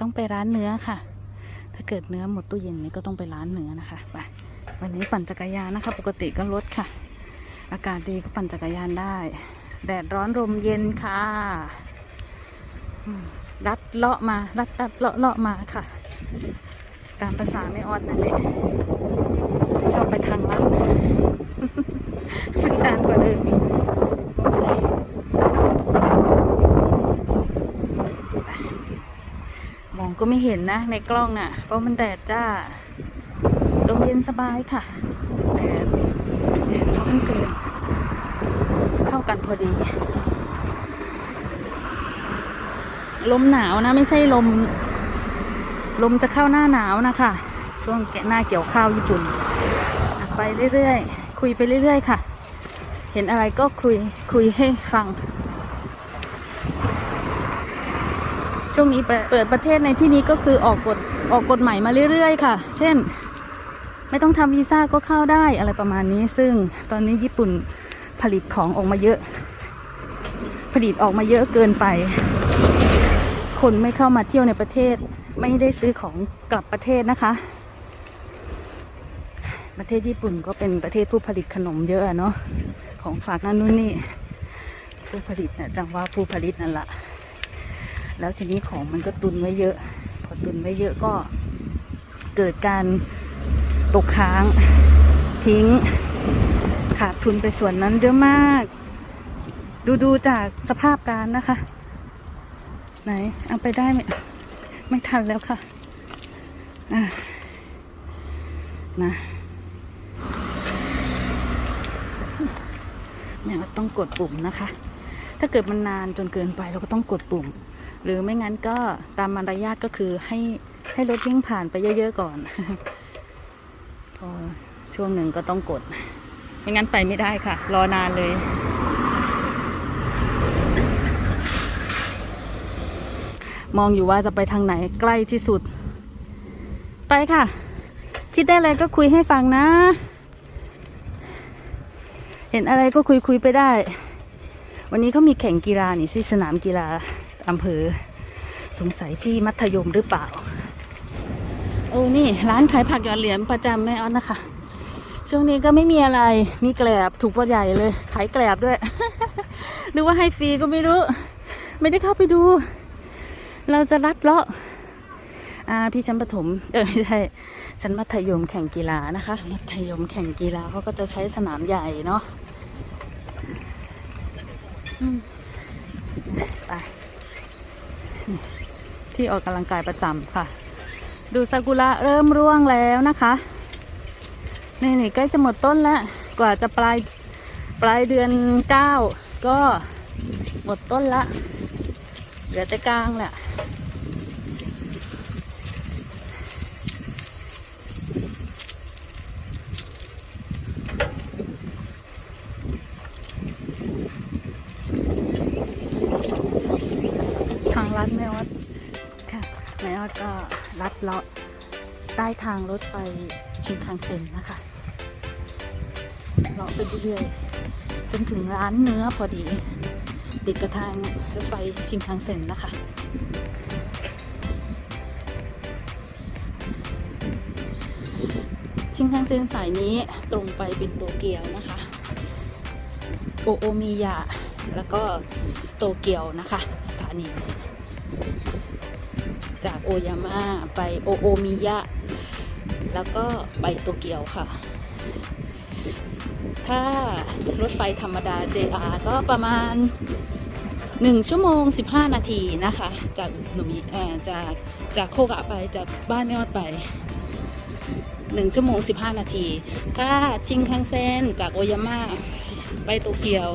ต้องไปร้านเนื้อค่ะ ถ้าเกิดเนื้อหมดตู้เย็นนี่ก็ต้องไปร้านเนื้อนะคะไปวันนี้ปั่นจักรยานนะคะ ปกติก็รถค่ะ อากาศดีก็ปั่นจักรยานได้ แดดร้อนลมเย็นค่ะรัดเลาะมารัดรัดเลาะเลาะมาค่ะ ตามภาษาไม่ออดนั่นแหละชอบไปทางลัดซึ่งนานกว่าเดิมเป็นไรไปมอง ก็ไม่เห็นนะ ในกล้องน่ะ เพราะมันแดดจ้าลมเย็นสบายค่ะแดดแดดร้อนเกิน เข้ากันพอดี ลมหนาวนะ ไม่ใช่ลม ลมจะเข้าหน้าหนาวนะคะ ช่วงแกะหน้าเกี่ยวข้าวญี่ปุ่น ไปเรื่อยๆ คุยไปเรื่อยๆ ค่ะ เห็นอะไรก็คุยคุยให้ฟัง ช่วงนี้เปิดประเทศในที่นี้ก็คือออกกฎออกกฎใหม่มาเรื่อยๆ ค่ะ เช่น ไม่ต้องทำวีซ่าก็เข้าได้อะไรประมาณนี้ ซึ่งตอนนี้ญี่ปุ่นผลิตของออกมาเยอะ ผลิตออกมาเยอะเกินไป คนไม่เข้ามาเที่ยวในประเทศ ไม่ได้ซื้อของกลับประเทศนะคะ ประเทศญี่ปุ่นก็เป็นประเทศผู้ผลิตขนมเยอะอะเนาะของฝากนั่นนู่นนี่ ผู้ผลิตเนี่ยจังว่าผู้ผลิตนั่นแหละ แล้วทีนี้ของมันก็ตุนไว้เยอะ พอตุนไว้เยอะก็เกิดการตกค้างทิ้ง ขาดทุนไปส่วนนั้นเยอะมาก ดูดูจากสภาพการนะคะ ไหน เอาไปได้ไหมไม่ทันแล้วค่ะอะนะเนี่ยเราต้องกดปุ่มนะคะ ถ้าเกิดมันนานจนเกินไปเราก็ต้องกดปุ่ม หรือไม่งั้นก็ตามมารยาทก็คือให้ให้รถวิ่งผ่านไปเยอะๆก่อนพอช่วงหนึ่งก็ต้องกด ไม่งั้นไปไม่ได้ค่ะ รอนานเลย มองอยู่ว่าจะไปทางไหนใกล้ที่สุด ไปค่ะ คิดได้อะไรก็คุยให้ฟังนะ เห็นอะไรก็คุยคุยไปได้ วันนี้เขามีแข่งกีฬานี่ที่สนามกีฬา อำเภอ สงสัยพี่มัธยมหรือเปล่า โอ้นี่ ร้านขายผักหยอดเหรียญประจำแม่ออนนะคะ ช่วงนี้ก็ไม่มีอะไรมีแกลบถูกว่าใหญ่เลย ขายแกลบด้วยหรือว่าให้ฟรีก็ไม่รู้ ไม่ได้เข้าไปดู เราจะรัดเลาะอ่าพี่ชั้นประถม เออใช่ชั้นมัธยมแข่งกีฬานะคะ มัธยมแข่งกีฬาเขาก็จะใช้สนามใหญ่เนาะอืมไป ที่ออกกำลังกายประจำค่ะ ดูซากุระเริ่มร่วงแล้วนะคะ นี่นี่ใกล้จะหมดต้นแล้ว กว่าจะปลายปลายเดือนเก้าก็หมดต้นละ เหลือแต่กลางแหละ ทางลัด แม่ออดค่ะแม่ออดก็ลัดเลาะใต้ทางรถไฟชินคังเซ็นนะคะเลาะไปเรื่อยๆจนถึงร้านเนื้อพอดี ติดกับทางรถไฟชินคังเซ็นนะคะชินคังเซ็นสายนี้ตรงไปเป็นโตเกียวนะคะโอโอมิยะแล้วก็โตเกียวนะคะสถานี โอยาม่าไปโอโอมิยะ แล้วก็ไปโตเกียวค่ะ ถ้ารถไฟธรรมดา JR ก็ประมาณ 1 ชั่วโมง 15 นาทีนะคะ จากอุสนุมิเอ่อจากจากโคกะไปจากบ้านแม่อดไป1ชั่วโมง15นาที ถ้าชิงคังเซนจากโอยาม่าไปโตเกียว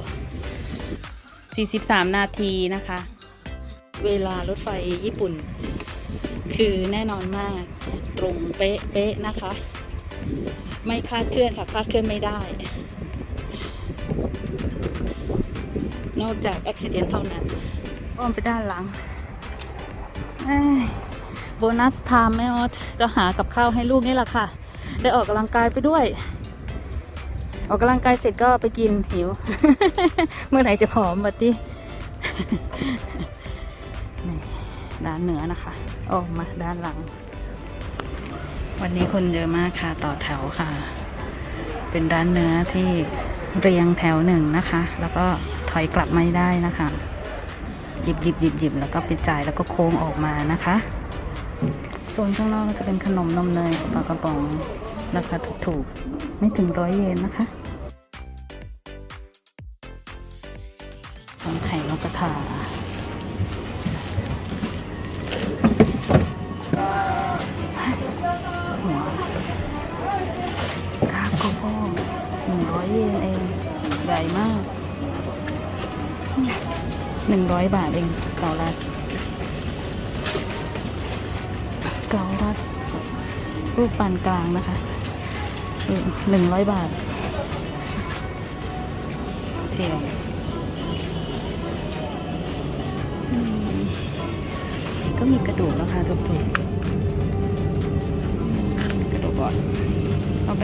43นาทีนะคะ เวลารถไฟญี่ปุ่น คือแน่นอนมากตรงเป๊ะเป๊ะนะคะ ไม่คลาดเคลื่อนค่ะคลาดเคลื่อนไม่ได้ นอกจากอุบิเหตุเท่านั้นอ้อมไปด้านหลังโบนัสไทม์แม่ออสก็หากับข้าวให้ลูกนี่แหละค่ะ ได้ออกกำลังกายไปด้วย ออกกำลังกายเสร็จก็ไปกินหิว เมื่อไหร่จะผอมบัดดิ นี่ร้านเหนือนะคะออกมาด้านหลัง วันนี้คนเยอะมากค่ะต่อแถวค่ะ เป็นร้านเนื้อที่เรียงแถวหนึ่งนะคะ แล้วก็ถอยกลับไม่ได้นะคะ หยิบหยิบหยิบหยิบแล้วก็ไปจ่ายแล้วก็โค้งออกมานะคะโซนข้างนอกก็จะเป็นขนมนมเนยปลากระป๋องราคาถูกๆ ไม่ถึงร้อยเยนนะคะ กาโกโก้หนึ่งร้อยเยนเองใหญ่มากหนึ่งร้อยบาทเองเกาลัดเกาลัดรูปปานกลางนะคะหนึ่งร้อยบาทเทียมอืมก็มีกระดูกราคาถูกๆกระดูกก่อนเอาไห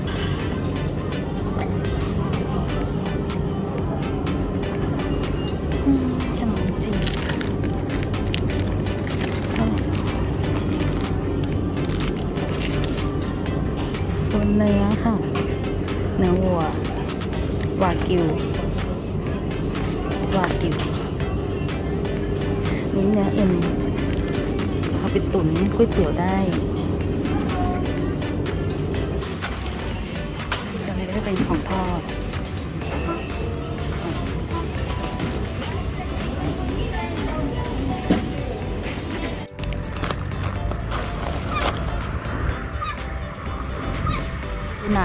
เนื้อค่ะ เนื้อวัว วากิว วากิว นี่เนื้อเอ็นเอาไปตุ๋นก๋วยเตี๋ยวได้ตอนนี้ก็เป็นของทอด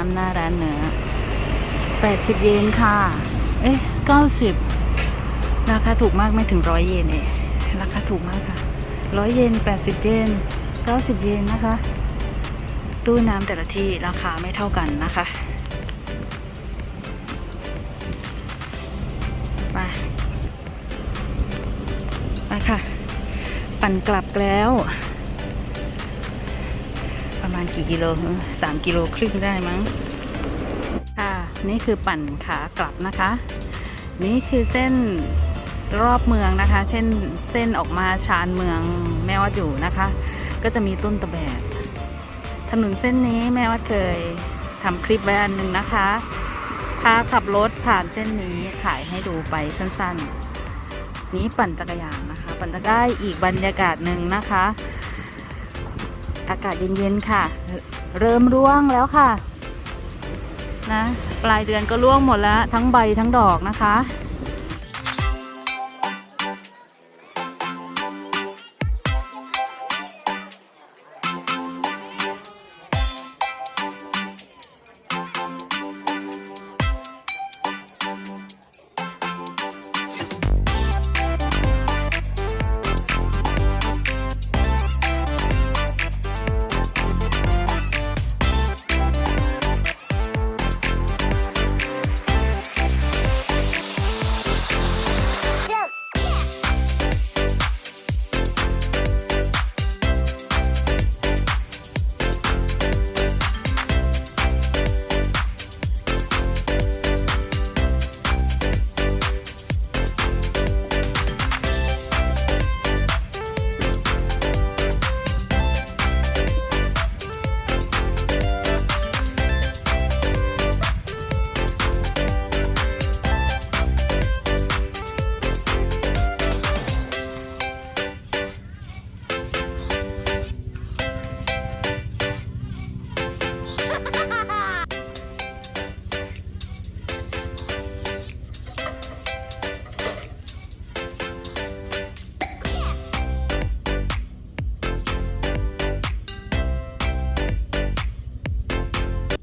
ำหน้าร้านเนื้อ80 เยนค่ะ เอ๊ะ 90 ราคาถูกมากไม่ถึงร้อยเยนเองราคาถูกมากค่ะร้อยเยน 80 เยน 90 เยนนะคะ ตู้น้ำแต่ละที่ราคาไม่เท่ากันนะคะ ไป ไปค่ะ ปั่นกลับแล้ว มาณกี่กิโลสามกิโลครึ่งได้มั้ง ค่ะ นี่คือปั่นขากลับนะคะ นี่คือเส้นรอบเมืองนะคะ เช่นเส้นออกมาชานเมืองแม่วัดอยู่นะคะ ก็จะมีต้นตะแบกถนนเส้นนี้แม่วัดเคยทำคลิปไว้อันหนึ่งนะคะพาขับรถผ่านเส้นนี้ถ่ายให้ดูไปสั้นๆ นี้ปั่นจักรยานนะคะ ปั่นจะได้อีกบรรยากาศหนึ่งนะคะ อากาศเย็นๆค่ะ เริ่มร่วงแล้วค่ะนะปลายเดือนก็ร่วงหมดแล้ว ทั้งใบทั้งดอกนะคะ